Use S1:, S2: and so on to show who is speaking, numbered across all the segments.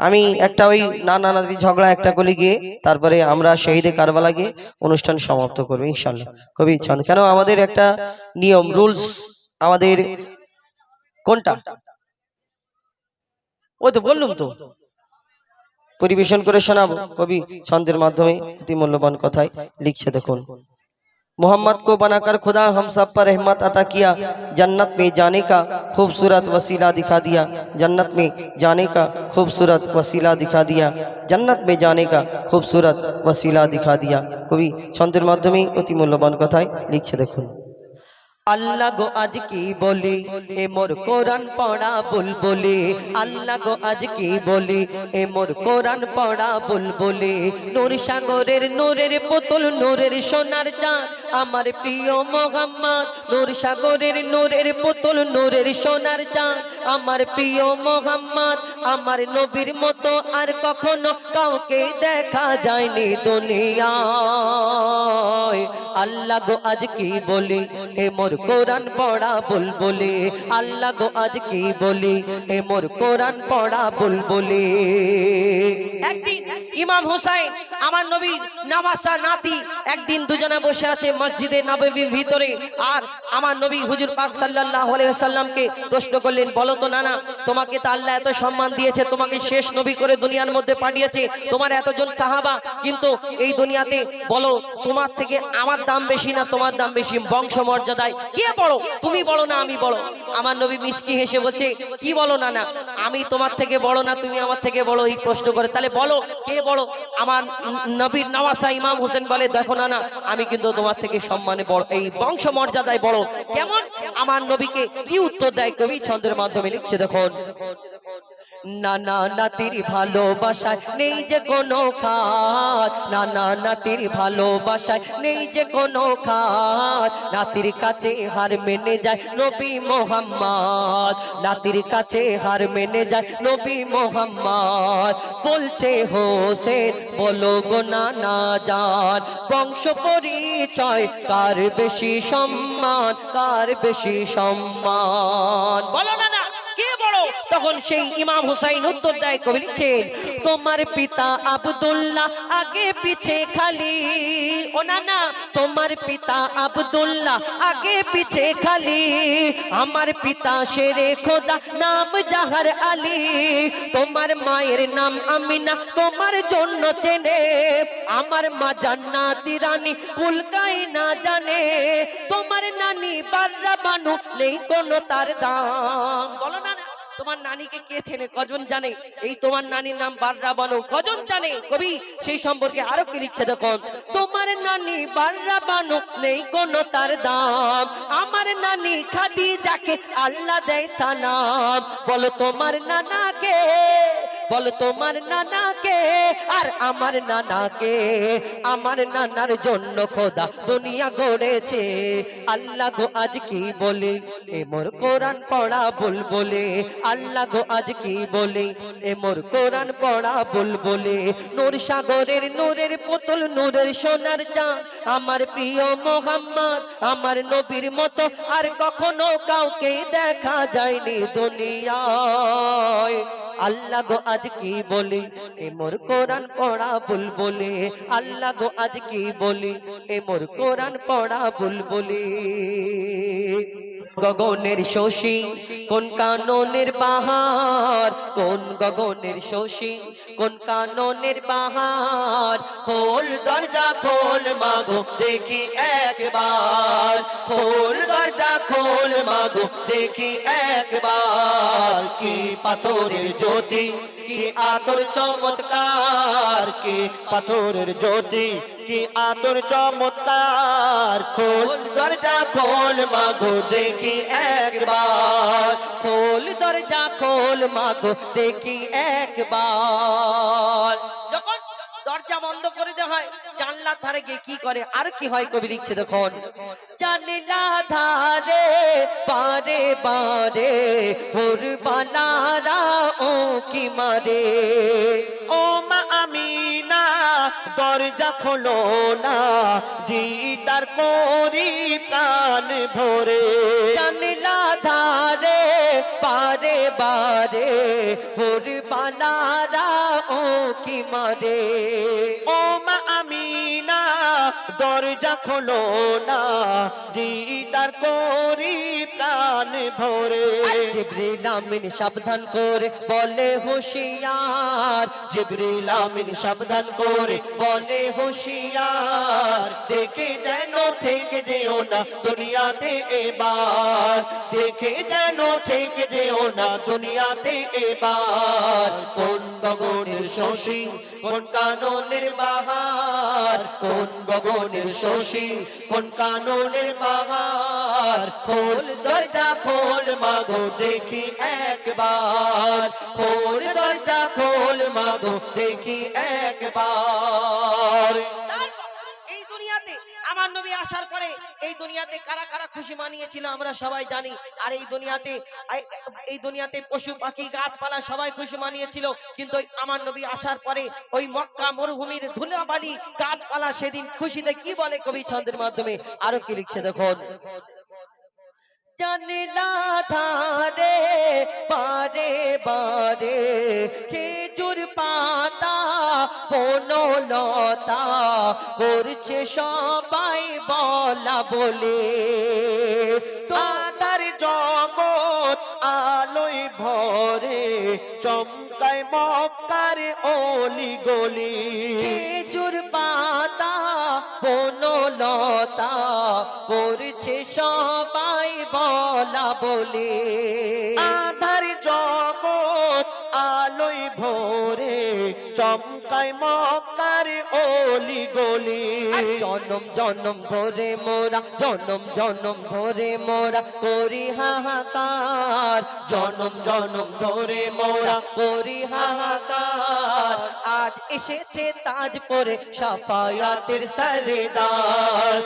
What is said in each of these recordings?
S1: আমি একটা ওই নানা নাতি ঝগড়া একটা করে গিয়ে তারপরে আমরা শহীদে কারবালা গিয়ে অনুষ্ঠান সমাপ্ত করব ইনশাল্লাহ। কবি ইচ্ছা কেন আমাদের একটা নিয়ম রুলস আমাদের কোনটা? ওই তো বললুম তো। পরিবেশন করে শোনাবো। কবি ছন্দের মাধ্যমে অতি মূল্যবান কথায় লিখছে দেখুন। محمد کو بنا کر خدا ہم سب پر رحمت عطا کیا، جنت میں جانے کا خوبصورت وسیلہ دکھا دیا، جنت میں جانے کا خوبصورت وسیلہ دکھا دیا، جنت میں جانے کا خوبصورت وسیلہ دکھا دیا۔ کبھی چھندر مدمی اتی تھائی کتھائیں چھے دیکھو আল্লাহ গো, আজ কি বলি? এ মোর কোরআন পড়া বুলবুলি। আল্লাহ গো, আজ কি বলি? এ মোর কোরআন পড়া বুলবুলি। নূর সাগরের নূরের পুতুল, নূরের সোনার চাঁদ। আমার প্রিয় মোহাম্মদ, নূর সাগরের নূরের পুতুল, নূরের সোনার চাঁদ। আমার প্রিয় মোহাম্মদ, আমার নবীর মতো আর কখনো কাউকে দেখা যায়নি দুনিয়ায় আল্লাহ গো, আজ কি বলি? এ মোর কোরআন পড়া বুলবুলি। আল্লাহ গো, আজ কি বলি? এ মোর কোরআন পড়া বুলবুলি। একদিন ইমাম হোসাইন, আমার নবীর নামাসা নাতি, একদিন দুজনে বসে আছে মসজিদে নববীর ভিতরে। আর আমার নবী হুজুর পাক আলাইহি সাল্লামকে প্রশ্ন করলেন, বলো তো নানা, তোমাকে তো আল্লাহ এত সম্মান দিয়েছে, তোমাকে শেষ নবী করে দুনিয়ার মধ্যে পাঠিয়েছে, তোমার এতজন সাহাবা, কিন্তু এই দুনিয়াতে বলো, তোমার থেকে আমার দাম বেশি না, তোমার দাম বেশি। বংশ মর্যাদায় কে বড়? তুমি বড় না আমি বড়। আমার নবী মিচকি হেসে বলছে, কি বলো না না আমি তোমার থেকে বড় না, তুমি আমার থেকে বড়? এই প্রশ্ন করে। তাহলে বলো, কে বড়? আমার নবীর নওয়াসা ইমাম হোসেন বলে, দেখো না না আমি কিন্তু তোমার থেকে সম্মানে বড়। এই বংশ মর্যাদায় বড়। কেমন? আমার নবীকে কি উত্তর দেয়? কবি ছন্দের মাধ্যমে লিখছে, দেখুন। নানা নাতির ভালোবাসায় নেই যে কোনো খাত। নানা নাতির ভালোবাসায় নেই যে কোনো খাত। নাতির কাছে হার মেনে যায় নবী মোহাম্মদ। নাতির কাছে হার মেনে যায় নবী মোহাম্মদ। বলছে হোসেন, বলো গো নানা যান বংশ পরিচয় কার বেশি সম্মান? কার বেশি সম্মান? বলো না না কে বড় তখন সেই ইমাম হুসাইন উত্তর দেয়, কবি লিখছেন, তোমার পিতা আব্দুল্লাহ, আগে পিছে খালি। ও না না, তোমার পিতা আব্দুল্লাহ, আগে পিছে খালি। আমার পিতা শেরে খোদা, নাম জাহার আলী। তোমার মায়ের নাম আমিনা, তোমার জন্য চেনে। আমার মা জান্নাতি রানী কুলকাই না জানে। তোমার নানি বাররা বানু, নেই কোনো তার দাম। বলো না তোমার নানিকে কে চেনে? কজন জানে? এই তোমার নানির নাম বাররা বানো কজন জানে? কবি, সেই সম্পর্কে আরও কি লিখছে দেখুন তোমার নানি বাররা বানো নেই কোনো তার দাম। আমার নানি খাদি যাকে আল্লাহ দেয় সালাম। বলো তোমার নানাকে বলো তোমার নানাকে, আর আমার নানাকে। আমার নানার জন্য খোদা দুনিয়া গড়েছে। আল্লাহ গো, আজ কি বলে? এ মোর কোরআন পড়া বল বলে। আল্লাহ গো, আজ কি বলে? এ মোর কোরআন পড়া বল বলে। নূর সাগরের নূরের পুতুল, নূরের সোনার চাঁদ। আমার প্রিয় মোহাম্মদ, আমার নবীর মতো আর কখনো কাউকে দেখা যায়নি দুনিয়ায়। আল্লাহ গো আজ কি বলি? এ মোর কোরআন পড়া বুল বলে। আল্লাহ গো আজ কি বলি? এ মোর কোরআন পড়া বুল বলে। গগনের শশী, কোন কাননের বাহার কোন গগনের শশী, কোন কাননের বাহার খোল দরজা খোল মাগো, দেখি একবার। খোল দরজা খোল মাগো, দেখি একবার। কি পাথরের জ্যোতি, কি আতর চমৎকার? কি পাথরের জ্যোতি, কি আতর চমৎকার? খোল দরজা খোল মাগো, দেখি একবার। খোল দরজা খোল মাগো দেখি একবার। দরজা বন্ধ করে দেওয়া হয়। জানলা ধারে গিয়ে কি করে? আর কি হয় কবি লিখছে দেখুন। জানলা ধারে বারে বারে হোর বালারা ও কি মারে? ও মা আমিনা, দরজা খোলো না দিদার করি প্রাণ ভরে। জানলা ধারে বারে বারে বানারা ও কি মারে?
S2: ও দরজা খোলো না, দিদার করি প্রাণ ভরে।
S1: জিবরিল আমিন সাবধান করে বলে হুশিয়ার।
S2: জিবরিল আমিন সাবধান করে বলে হুশিয়ার। দেখে যেন থেকে দেও না দুনিয়াতে এবার। দেখে যেন থেকে দেও না দুনিয়াতে এবার। কোন গগনের শশী, কোন কাননের বাহার, কোন গগনের শশী, কোন কাননের বাহার খোল দরজা খোল মাগো, দেখি একবার। খোল দরজা খোল মাগো, দেখি একবার।
S1: আমার নবী আসার পরে এই দুনিয়াতে কারা কারা খুশি মানিয়েছিল আমরা সবাই জানি। আর এই দুনিয়াতে, এই- দুনিয়াতে পশু পাখি, গাছপালা সবাই খুশি মানিয়েছিল। কিন্তু আমার নবী আসার পরে ওই মক্কা মরুভূমির ধুলাবালি, গাছপালা সেদিন খুশিতে কি বলে কবি ছন্দের মাধ্যমে? আরও কি লিখছে দেখুন। জানলা ধারে, বারে বারে বনলতা করছে সবাই বলা বলে।
S2: তার জগৎ আলোয় ভরে, চমকায় মক্কার অলি গলি।
S1: খেজুর পাতা বনলতা করছে সবাই বলা বলে।
S2: আধার জগৎ আলোয় ভরে চমকায় মক্কার অলি গলি।
S1: জনম জনম ধরে মোরা, জনম জনম ধরে মোরা করি হাহাকার জনম জনম ধরে মোরা করি হাহাকার আজ এসেছে তাজ পরে সাফায়াতের সরেদার।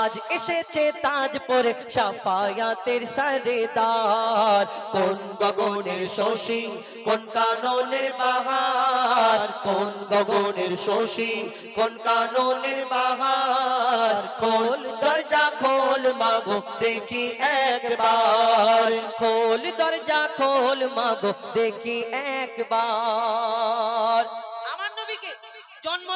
S1: আজ এসেছে তাজ পরে সাফায়াতের সরেদার। কোন গগনের শশী, কোন কাননের বাহার কোন গগনের শশী, কোন কাননের বাহার খোল দরজা খোল মাগো, দেখি একবার। খোল দরজা খোল মাগো, দেখি একবার।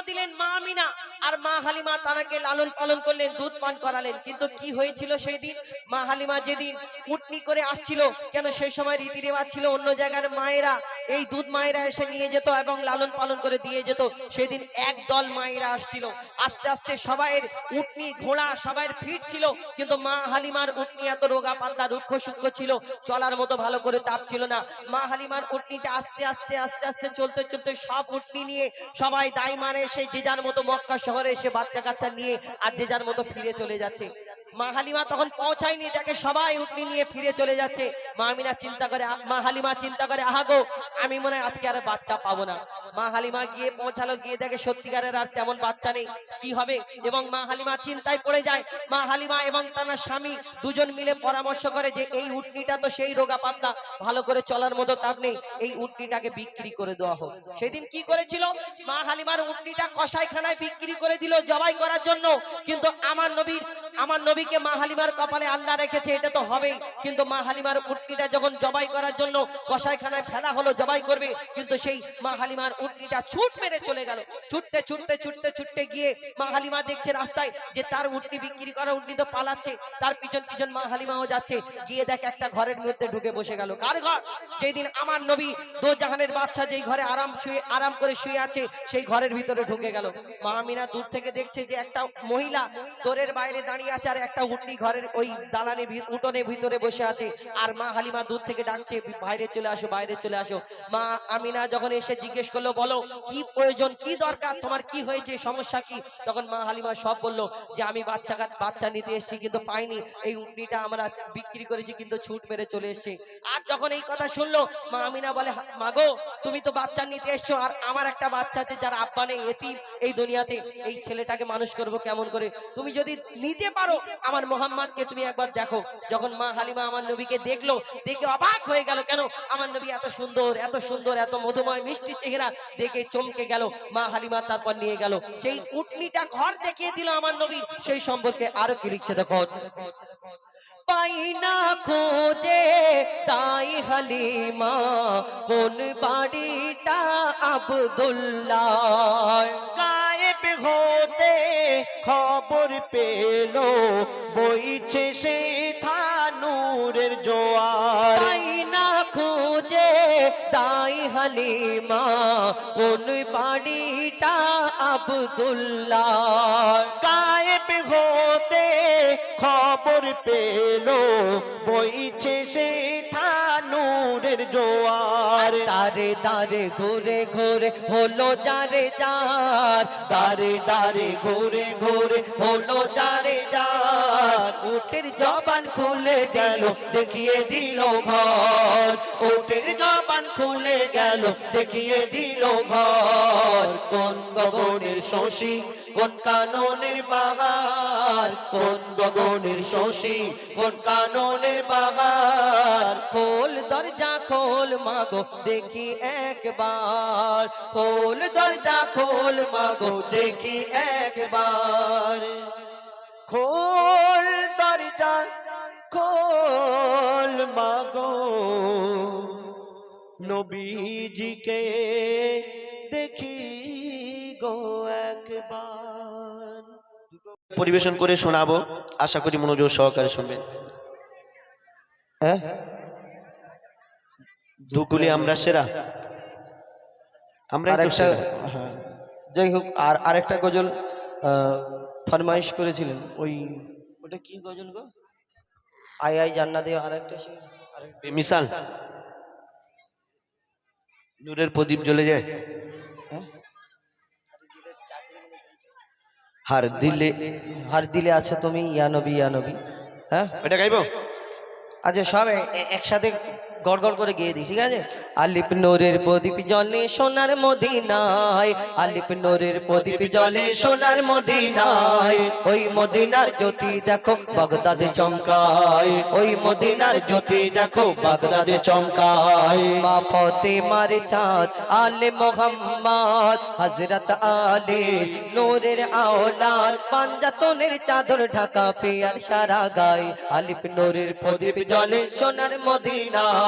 S1: দিলেন মা আমিনা। আর মা হালিমা তারাকে লালন পালন করলেন, দুধ পান করালেন। কিন্তু কি হয়েছিল সেই দিন? মা হালিমা যেদিন উটনি করে আসছিল, কেন সেই সময় রীতি রেওয়াজ ছিল, অন্য জায়গার মায়েরা, এই দুধ মায়েরা এসে নিয়ে যেত এবং লালন পালন করে দিয়ে যেত। সেদিন এক দল মায়েরা আসছিল। আস্তে আস্তে সবাইয়ের উটনি, ঘোড়া সবাইয়ের ফিট ছিল, কিন্তু মা হালিমার উটনি এত রোগা পাতলা, রুক্ষ সূক্ষ্ম ছিল, চলার মতো ভালো করে তাপ ছিল না। মা হালিমার উটনিটা আস্তে আস্তে আস্তে আস্তে চলতে চলতে সব উটনি নিয়ে সবাই দায় এসে যে যার মতো মক্কা শহরে এসে বাচ্চা কাচ্চা নিয়ে আর যে যার মতো ফিরে চলে যাচ্ছে। মা হালিমা তখন পৌঁছায়নি, দেখে সবাই উটনি নিয়ে ফিরে চলে যাচ্ছে। মা আমিনা চিন্তা করে মা হালিমা চিন্তা করে আহাগো আমি মনে হয় আজকে আর বাচ্চা পাবো না। মা হালিমা গিয়ে পৌঁছালো, গিয়ে দেখে সত্যিকারের আর তেমন বাচ্চা নেই। কি হবে? এবং মা হালিমা চিন্তায় পড়ে যায়। মা হালিমা এবং তার স্বামী দুজন মিলে পরামর্শ করে যে, এই উটনিটা তো সেই রোগা পাতলা ভালো করে চলার মতো তার নেই, এই উটনিটাকে বিক্রি করে দেওয়া হোক। সেদিন কি করেছিল? মা হালিমার উটনিটা কসাইখানায় বিক্রি করে দিল জবাই করার জন্য। কিন্তু আমার নবীর, আমার নবীকে মা হালিমার কপালে আল্লাহ রেখেছে, এটা তো হবেই। কিন্তু মা হালিমার উটনিটা যখন জবাই করার জন্য কসাইখানায় ফেলা হলো, জবাই করবে, কিন্তু সেই মা হালিমার উটনিটা ছুট মেরে চলে গেল। ছুটতে ছুটতে ছুটতে গিয়ে মা হালিমা দেখছে রাস্তায় যে তার উটনি বিক্রি করা উটনি তো পালাচ্ছে, তার পিছন পিছন মা হালিমাও যাচ্ছে। গিয়ে দেখ একটা ঘরের মধ্যে ঢুকে বসে গেল। কার ঘর? যেদিন আমার নবী দো জাহানের বাদশা যেই ঘরে আরাম শুয়ে, আরাম করে শুয়ে আছে, সেই ঘরের ভিতরে ঢুকে গেল। মা আমিনা দূর থেকে দেখছে যে একটা মহিলা দোরের বাইরে দাঁড়িয়ে আছে আর একটা উটনি ঘরের ওই দালানের ভি- উঠোনের ভিতরে বসে আছে। আর মা হালিমা দূর থেকে ডাকছে, বাইরে চলে আসো, বাইরে চলে আসো। মা আমিনা যখন এসে জিজ্ঞেস করল, বলো, কি প্রয়োজন, কি দরকার, তোমার কি হয়েছে, সমস্যা কি তখন মা হালিমা সব বলল যে, আমি বাচ্চা বাচ্চা নিতে এসেছি কিন্তু পাইনি। এই উটনিটা আমরা বিক্রি করেছি কিন্তু ছুট মেরে চলে এসেছে। আর যখন এই কথা শুনলো, মা আমিনা বলে "হা- মাগো তুমি তো বাচ্চা নিতে এসছো, আর আমার একটা বাচ্চা আছে যার আব্বা নেই এতিম
S3: এই দুনিয়াতে। এই ছেলেটাকে মানুষ করব কেমন করে? তুমি যদি নিতে পারো আমার মোহাম্মদকে, তুমি একবার দেখো। যখন মা হালিমা আমার নবীকে দেখল, দেখে অবাক হয়ে গেল, কেন? আমার নবী এত সুন্দর এত সুন্দর, এত মধুময়, মিষ্টি চেহারা। দেখে চমকে গেল। মা হালিমা তারপর নিয়ে গেল। সেই উটনিটা ঘর দেখিয়ে দিল আমার নবী। সেই সম্পর্কে আরও কি লিখছে দেখো? পাই না খোঁজে তাই হালিমা কোন বাড়িটা আবদুল্লাহ?
S2: গায়েব হতে খবর পেল বইছে সে থানুরের জোয়ার।
S3: পাই না খোঁজে তাই হালিমা কোন বাড়িটা আবদুল্লাহ
S2: গায়েব হতে খবর পেল, বইছে সে থানুরের জোয়ার।
S3: তারে দারে ঘুরে ঘুরে হলো যারে যার। দারে দারে ঘুরে ঘুরে হলো যারে যার। উটের জবান খুলে গেল, দেখিয়ে দিল ঘর। উটের জবান খুলে গেল, দেখিয়ে দিল ঘর। কোন গগনের শশী কোন কাননের বাহার কোন গগনের শশী কোন কাননের বাহার খোল দরজা খোল মাগো, দেখি একবার। খোল দরজা খোল মাগো, দেখি একবার।
S2: খোল দরজা খোল মাগো, নবীজিকে দেখি গো একবার। পরিবেশন করে শোনাবো। আশা করি মনোযোগ সহকারে শুনবেন।
S3: হ্যাঁ?
S2: দুকুলি আমরা সেরা। আমরা
S1: হ্যাঁ। যাই হোক আর আরেকটা গজল ফরমাইশ করেছিলেন। ওই ওটা কি গজল গো? আই আই আরেকটা সে আরেকটা
S2: মিসাল নূরের প্রদীপ জ্বলে যায়। হার দিলে
S1: হার দিলে আছো তুমি ইয়া নবী ইয়া নবী। হ্যাঁ?
S2: এটা গাইবো?
S1: আচ্ছা সব এ- এ- একসাথে গড় গড় করে গিয়ে দিই, ঠিক আছে? আলিপ নোরের প্রদীপ জলে সোনার মদিনায় আলিপ নোরের প্রদীপ জলে সোনার মদিনায়, ওই মদিনার জ্যোতি দেখো বাগদাদে চমকায়, ওই মদিনার জ্যোতি দেখো বাগদাদে চমকায়। মা ফতে মারে চাঁদ, আলে মোহাম্মদ হজরত আলে নূরের আওলাদ, পাঞ্জাতনের চাদর ঢাকা পেয়ার সারা গায় আলিপ নূরের প্রদীপ জলে সোনার মদিনায়।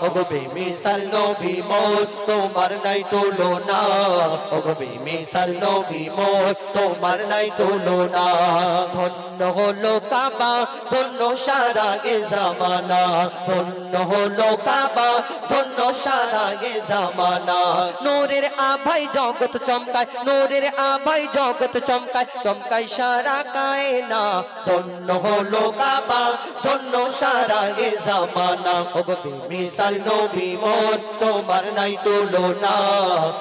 S1: ওগো বেমিসাল নবী মোর, তোমার নাই তুলনা ওগো বেমিসাল নবী মোর, তোমার নাই তুলনা ধন্য হলো কাবা, ধন্য সারা গে জামানা। ধন্য হলো কাবা, ধন্য সারা গে জামানা। নূরের আভাই জগৎ চমকায়, নূরের আভাই জগৎ চমকায় চমকায় সারা কায়না ধন্য হলো কাবা, ধন্য সারা গে জামানা। ওগো বেমিসাল নবী মোর, তোমার নাই তুলনা।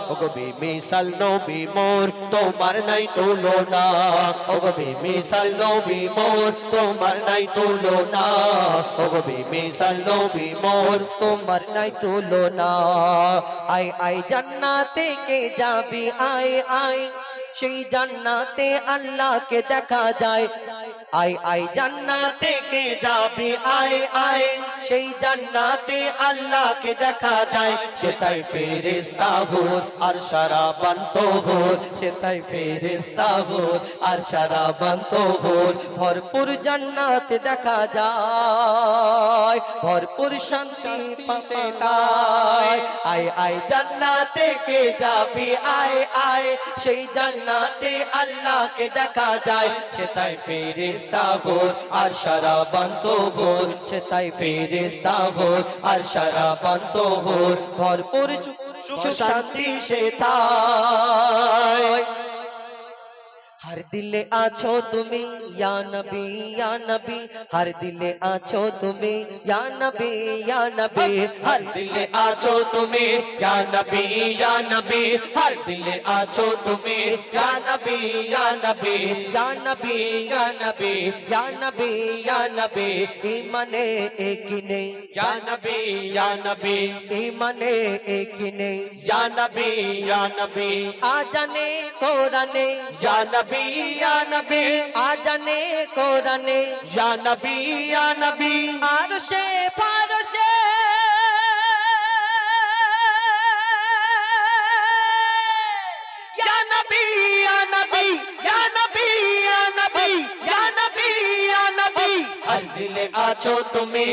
S1: ওগো বেমিসাল নবী মোর, তোমার নাই তুলনা। ওগো বেমিসাল নবী মোর, তোমার নাই তুলনা। ওগো বেমিসাল নবী মোর, তোমার নাই তুলনা। আই আই জান্নাতে কে যাবি? আই আই সেই জান্নাতে আল্লাহকে দেখা যায়। আই আই জান্নাতে কে যাবি? আই আই সেই জান্নাতে আল্লাহকে দেখা যায়। সেটাই ফেরেশতা হুর আর সারা বান্ত হুর সেটাই ফেরেশতা হুর আর সারা বান্ত হুর ভরপুর জান্নাত দেখা যায়। ভরপুর শান্তি পাশে আই আই জান্নাতে কে যাবি? আই আই সেই জান্নাতে আল্লাহকে দেখা যায়। সেটাই ফেরিস্তা ভোর, আর সারা বান্ত সে তাই ফেরিস্তা ভোর, আর সারা বান্ত ভোর। ভরপুর সে শান্তি ہر دل آچھو تمہیں یا نبی یا نبی ہر دل آچھو تمہیں یا نبی یا نبی ہر دل آچھو تمہیں یا نبی یا نبی ہر دل آچھو تمہیں یا نبی یا
S2: نبی یا نبی یا
S1: نبی یا نبی
S2: یا نبی ایمان ایک
S1: نہیں یا نبی
S2: یا نبی ایمان ایک
S1: نہیں یا نبی
S2: یا نبی آ جانے
S1: رانے یا
S2: نبی نبی یا نبی آ جانے کو رانے یا نبی یا نبی آرشے پار দিলে আছো তুমি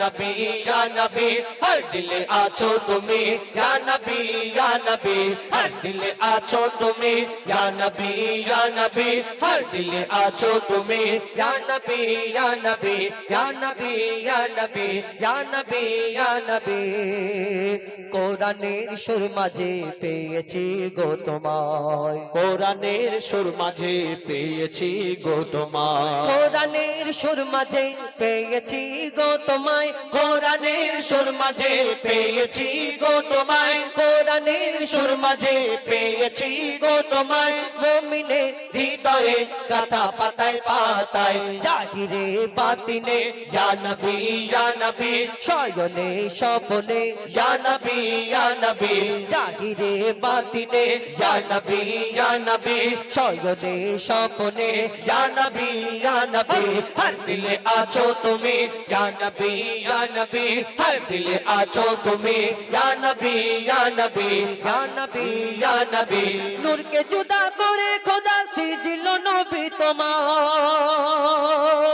S2: নবী ইয়া নবী হর দিলে আছো তুমি ইয়া নবী ইয়া নবী হর দিলে আছো তুমি ইয়া নবী ইয়া নবী হর দিলে আছো তুমি
S1: ইয়া নবী ইয়া নবী ইয়া নবী ইয়া নবী ইয়া নবী ইয়া নবী কোরআনের সুর মাঝে পেয়েছি গো তোমায়
S2: কোরআনের সুর মাঝে পেয়েছি গো তোমায়
S1: কোরআনের সুর মাঝে পেয়েছি গো তোমায়,
S2: কোরআনের সুর মাঝে পেয়েছি গো তোমায়,
S1: কোরআনের সুর মাঝে
S2: পেয়েছি গো তোমায়।
S1: মমিনের হৃদয়ে কথা পাতায় পাতায় জাহিরে বাতিনে
S2: ইয়া নবী ইয়া নবী,
S1: শয়নে স্বপনে,
S2: ইয়া নবী ইয়া নবী
S1: জাহিরে বাতিনে
S2: ইয়া নবী ইয়া নবী,
S1: শয়নে স্বপনে,
S2: ইয়া নবী ইয়া নবী হর দিলে আছো তুমি হর দিলে আছো তুমি
S1: নূরকে জুদা করে খোদা সিজিল নবী তোমার।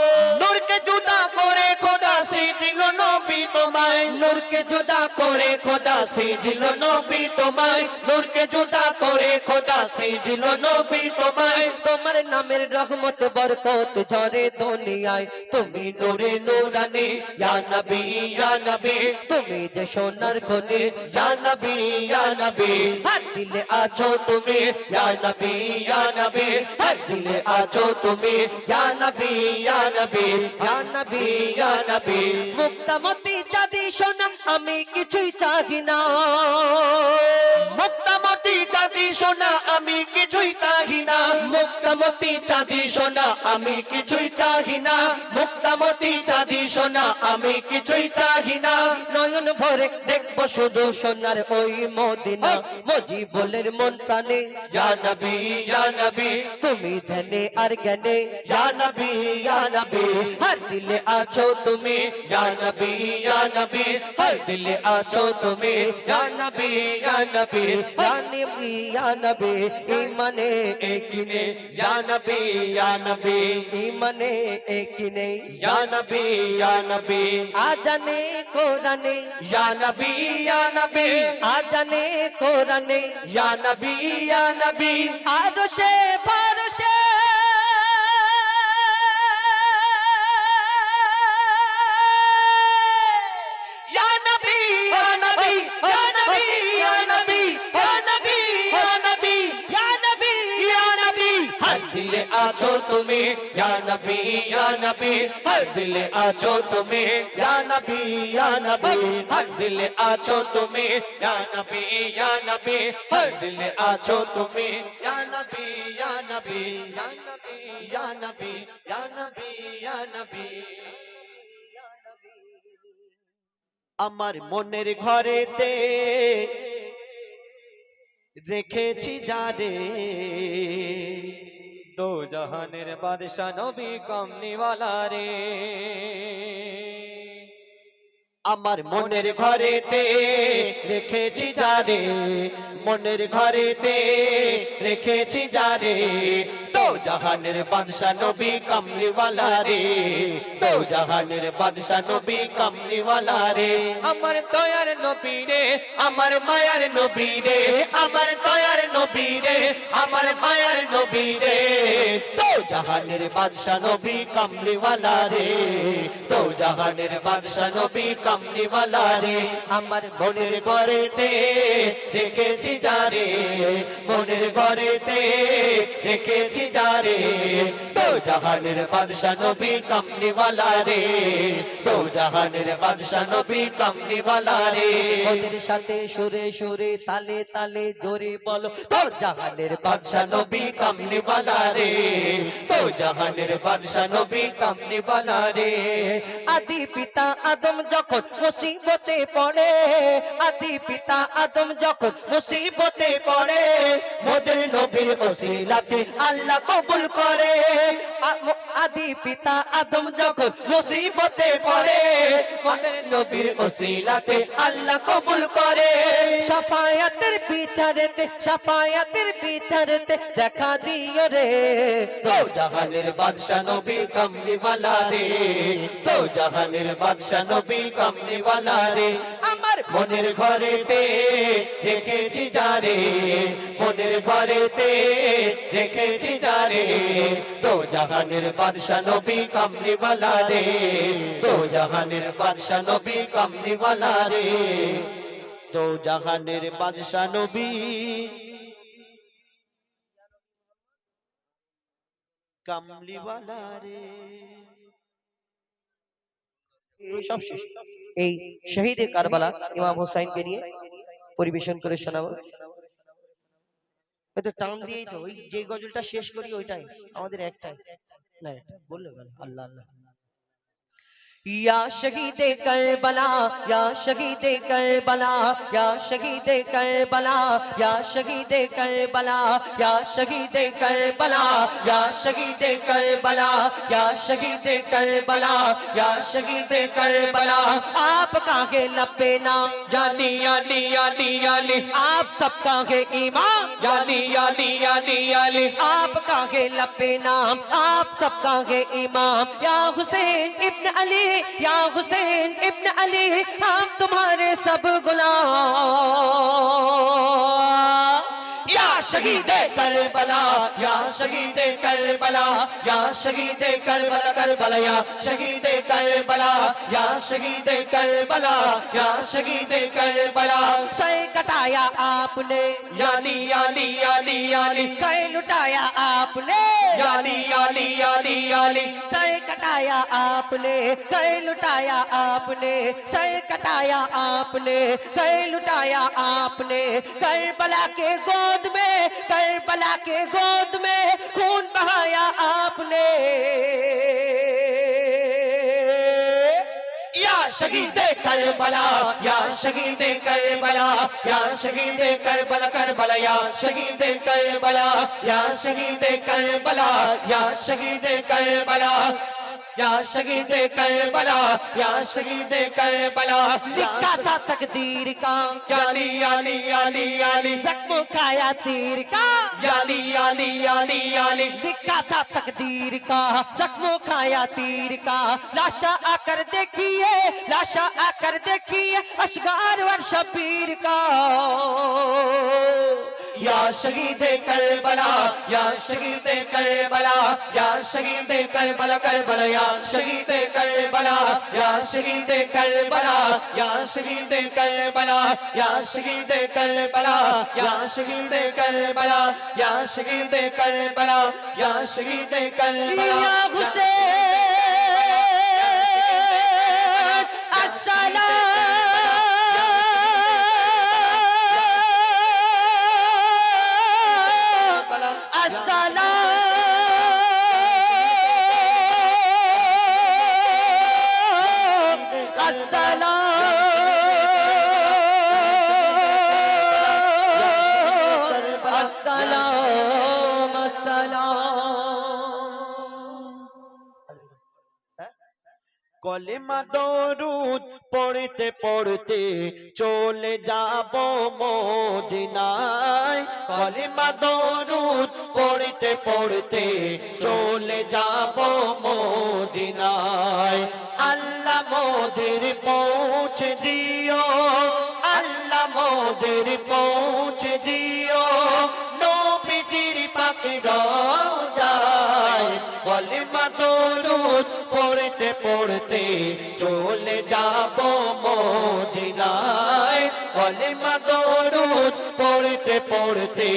S2: নূরকে জুদা করে খোদা সিজিল নবী তোমায়,
S1: নূরকে জুদা
S2: করে খোদা সিজিল নবী তোমায়।
S1: তোমার নামের রহমত, বরকত ঝরে দুনিয়ায়। তুমি
S2: নূরে নূরানি, ইয়া নবী ইয়া নবী।
S1: তুমি যে সোনার খনি,
S2: ইয়া নবী ইয়া নবী।
S1: হর দিলে
S2: আছো তুমি, ইয়া নবী ইয়া নবী। হর দিলে আছো তুমি, ইয়া নবী ইয়া নবী। ইয়া নবী ইয়া নবী।
S1: মুক্তামতি চাঁদি সোনা আমি কিছুই চাহি না।
S2: মুক্তামতি চাঁদি সোনা, আমি কিছুই চাহি না। মুক্তামতি চাঁদি সোনা, আমি কিছুই চাহি না। মুক্তামতি চাঁদি সোনা, আমি কিছুই চাহি না।
S1: নয়ন ভরে দেখব শুধু সোনার ওই মদিনা। মজি বলের মন প্রাণে,
S2: ইয়া নবী
S1: তুমি ধ্যানে আর জ্ঞানে।
S2: ইয়া নবী, ইয়া
S1: দিলে আছো তুমি।
S2: ইয়া নবী, ইয়া দিলে আছো তুমি। ইয়া নবী, ইয়া
S1: ইয়ানবে ইমানে
S2: একিনে ইয়ানবে ইয়ানবে
S1: ইমানে একিনে
S2: ইয়ানবে ইয়ানবে।
S1: আজানে
S2: কোরানে ইয়ানবে ইয়ানবে।
S1: আজানে
S2: কোরানে ইয়ানবে ইয়ানবে।
S1: আরশে ফারশে
S2: আছো তুমি ইয়া ইয়া দিলে আছো তুমি ইয়া ইয়া দিলে আছো তুমি ইয়া ইয়া দিলে আছো তুমি ইয়া ইয়া ইয়া ইয়া ইয়া ইয়া আমার মনের ঘরেতে রেখেছি যারে
S4: দো জাহানের বাদশা নবী কমনিওয়ালা রে।
S2: আমার মনের ঘরেতে রেখেছি যারে মনের ঘরেতে রেখেছি যারে তো জাহানের বাদশা নবী কামলিওয়ালা রে। তো জাহানের বাদশা নবী কামলিওয়ালা রে। আমার দয়ার নবী রে, আমার মায়ার নবী রে। আমার দয়ার নবী রে, আমার মায়ার নবী রে। তো জাহানের বাদশা নবী কামলিওয়ালা রে। তো জাহানের বাদশা নবী কামলিওয়ালা রে। আমার মনের ঘরেতে রেখেছি যারে মনের ঘরেতে রেখেছি যারে তো জাহানের বাদশা নবী কামলিওয়ালা রে তো জাহানের বাদশা নবী কামলিওয়ালা রে
S1: ওদের সাথে সুরে সুরে তালে তালে জোরে বলো।
S2: তো জাহানের বাদশা নবী কামলিওয়ালা রে তো জাহানের বাদশা নবী কামলিওয়ালা রে
S1: আদি পিতা আদম যখন মুসিবতে পড়ে আদি পিতা আদম যখন মুসিবতে পড়ে
S2: মোদের নবীর ওসিলাতে আল্লাহ কবুল করে।
S1: আদি পিতা আদম যখন
S2: মুসিবতে পড়ে নবীর ওসিলাতে আল্লাহ কবুল করে।
S1: সাফায়াতের বিচারেতে সাফায়াতের বিচারেতে দেখা দিও রে।
S2: তো জাহানের বাদশা নবী কামলিওয়ালা রে। তো জাহানের বাদশা নবী কামলিওয়ালা রে। আমার মনের ঘরেতে রেখেছি যারে মনের ঘরেতে রেখেছি যারে তো জাহানের বাদশা নবী কামলিওয়ালা রে, তো জাহানের নবী কামলিওয়ালা রে। তো জাহানের নবী
S1: এই শহীদে কারবালা ইমাম হোসাইনকে নিয়ে পরিবেশন করে শোনাবো। হয়তো টান দিয়েই তো ওই যে গজলটা শেষ করি ওইটাই আমাদের একটাই না এটা বললে আল্লাহ আল্লাহ। یا شہید کربلا، یا شہید کربلا، یا شہید کربلا، یا شہید کربلا، یا شہید کربلا، یا شہید کربلا، یا شہید کربلا، یا شہید کربلا۔ آپ کا ہے لپے
S2: نام؟ جانی یعنی یعنی
S1: یعنی۔ آپ سب کا
S2: ہے ایمان؟ جانی یعنی
S1: یعنی یعنی۔ آپ کا لپے نام، آپ سب کا ہے امام۔ یا حسین ابن علی، یا حسین ابن علی، ہم
S2: تمہارے سب غلام۔ شہید کربلا یا شہید کربلا یا شہید کربلا کربلا یا شہید کربلا یا شہید کربلا یا
S1: شہید کربلا۔ سے
S2: کٹایا آپ نے یعنی
S1: یعنی یعنی یعنی۔
S2: کئی لٹایا آپ نے۔
S1: یعنی یعنی یعنی یعنی۔ سے کٹایا آپ نے کئی لٹایا آپ نے سے کٹایا آپ نے کئی لٹایا آپ نے۔ کربلا کے گود
S2: میں نے کربلا کے گود میں خون بہایا آپ نے۔ یا شہید کربلا، یا شہید کربلا، یا شہید کربلا کربلا، یا شہید کربلا، یا شہید
S1: کربلا، یا شہید کربلا۔
S2: یا شہید کربلا یا
S1: شہید کربلا۔ لکھا تھا
S2: تقدیر کا یالی یالی
S1: یالی یالی زخم کا تیر کا۔ یالی یعنی یعنی یعنی۔ لکھا تھا تقدیر کا زخم کھایا تیر کا۔
S2: لاشا آ کر دیکھیے لاشا آ کر دیکھیے اشگار ور شبیر کا۔ یا شہید کربلا یا شہید کربلا یا شہید کربلا کربلا یا شہید کربلا یا شہید کربلا یا شہید کربلا
S1: یا شہید کربلا یا شہید کربلا یا شہید کربلا یا شہید کربلا یا حسین
S2: কলেমা দরুদ পড়তে পড়তে চলে যাব মদিনায়। কলেমা দরুদ পড়তে পড়তে চলে যাব মদিনায়। আল্লাহ মোদের পৌঁছে দিও, আল্লাহ মোদের পৌঁছে দিও। নবীজির পাকে রওজায় দরুদ পড়তে পড়তে চলে যাব মদিনায়। কলেমা দরুদ পড়তে পড়তে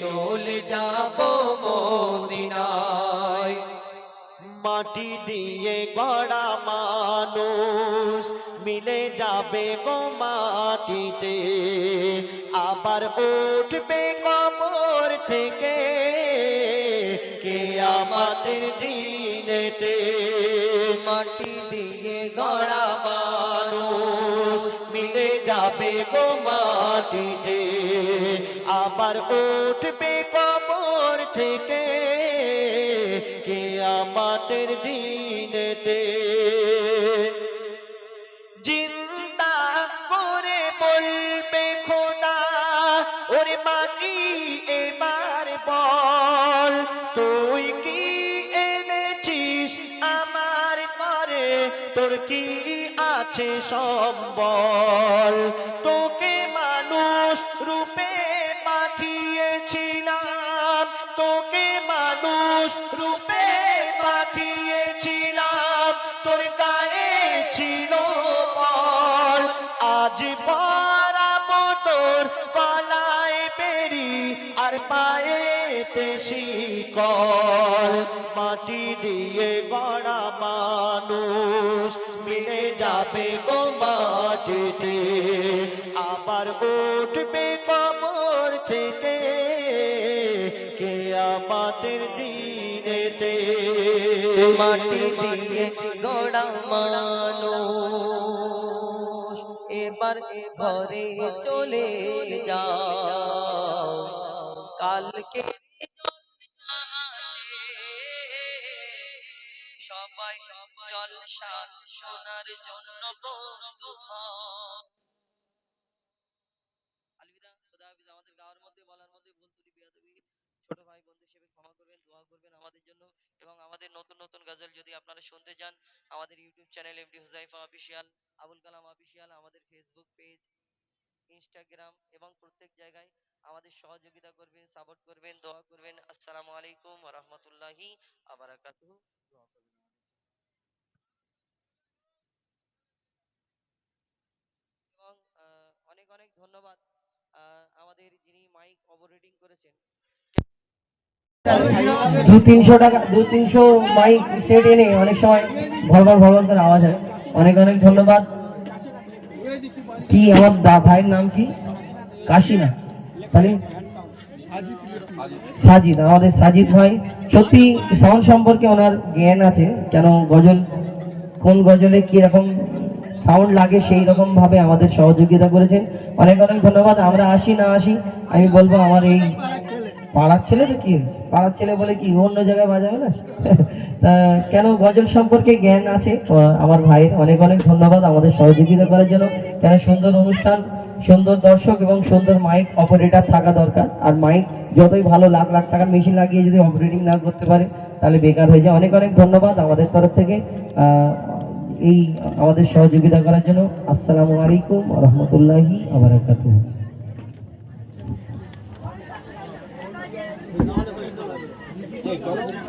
S2: চলে যাব মদিনায়। মাটি দিয়ে গড়া মানুষ মিলে যাবে গো মাটিতে আবার উঠবে কবর থেকে কে আমাদের দিনেতে।
S5: মাটি দিয়ে
S2: গড়া মানুষ মিলে যাবে গো মাটিতে আবার উঠবে কবর থেকে কে আমাদের দিনেতে। কি আছে সম্বল? তোকে মানুষ রূপে পাঠিয়েছিলাম। তোকে মানুষ রূপে পাঠিয়েছিলাম। তোর গায়ে ছিল বল। আজ পরাবো তোর গলায় বেরি আর পায়েতে শিকল। মাটি দিয়ে গড়া মানুষ মিলে যাবে গো মাটিতে, আবার উঠবে কবর থেকে কে আমাদের দিনেতে।
S5: মাটি দিয়ে গড়া মানুষ, এবার ঘরে চলে যাও। কালকে সবাই জলসা শোনার জন্য প্রস্তুত আমাদের গাওয়ার মধ্যে, বলার মধ্যে ছোট ভাই, বন্ধু হিসেবে ক্ষমা করবেন, দোয়া করবেন আমাদের জন্য এবং আমাদের নতুন নতুন গজল যদি আপনারা শুনতে চান, আমাদের YouTube channel MD Huzaifa official, Abul Kalam official, আমাদের ফেসবুক পেজ, ইনস্টাগ্রাম এবং প্রত্যেক জায়গায় আমাদের সহযোগিতা করবেন সাপোর্ট করবেন, দোয়া করবেন। আসসালামু আলাইকুম রাহমাতুল্লাহি বারাকাতুহু। এবং আহ, অনেক অনেক ধন্যবাদ আহ, আমাদের যিনি মাইক অপারেটিং করেছেন।
S1: দু তিনশো টাকা দু তিনশো মাইক সেট এনে অনেক সময় ভরভর ভরভর করে আওয়াজ হয়। অনেক অনেক ধন্যবাদ। কি আমার দা ভাইয়ের নাম কি? কাশি না তাহলে? সাজিদ, আমাদের সাজিদ ভাই। সত্যি সাউন্ড সম্পর্কে ওনার জ্ঞান আছে, কেন গজল, কোন গজলে কি রকম সাউন্ড লাগে সেই রকম ভাবে আমাদের সহযোগিতা করেছেন। অনেক অনেক ধন্যবাদ, আমরা আসি না আসি, আমি বলব আমার এই পাড়ার ছেলে তো কি? পাড়ার ছেলে বলে কি অন্য জায়গায় বাজাবে না? তা কেন গজল সম্পর্কে জ্ঞান আছে? আমার ভাইয়ের অনেক অনেক ধন্যবাদ আমাদের সহযোগিতা করার জন্য। কেন সুন্দর অনুষ্ঠান, সুন্দর দর্শক এবং সুন্দর মাইক অপারেটর থাকা দরকার। আর মাইক যতই ভালো লাখ লাখ টাকার মেশিন লাগিয়ে যদি অপারেটিং না করতে পারে, তাহলে বেকার হয়ে যায়। অনেক অনেক ধন্যবাদ আমাদের তরফ থেকে। এই আমাদের সহযোগিতা করার জন্য আসসালামু আলাইকুম রহমতুল্লাহি আবরাকাত Thank you.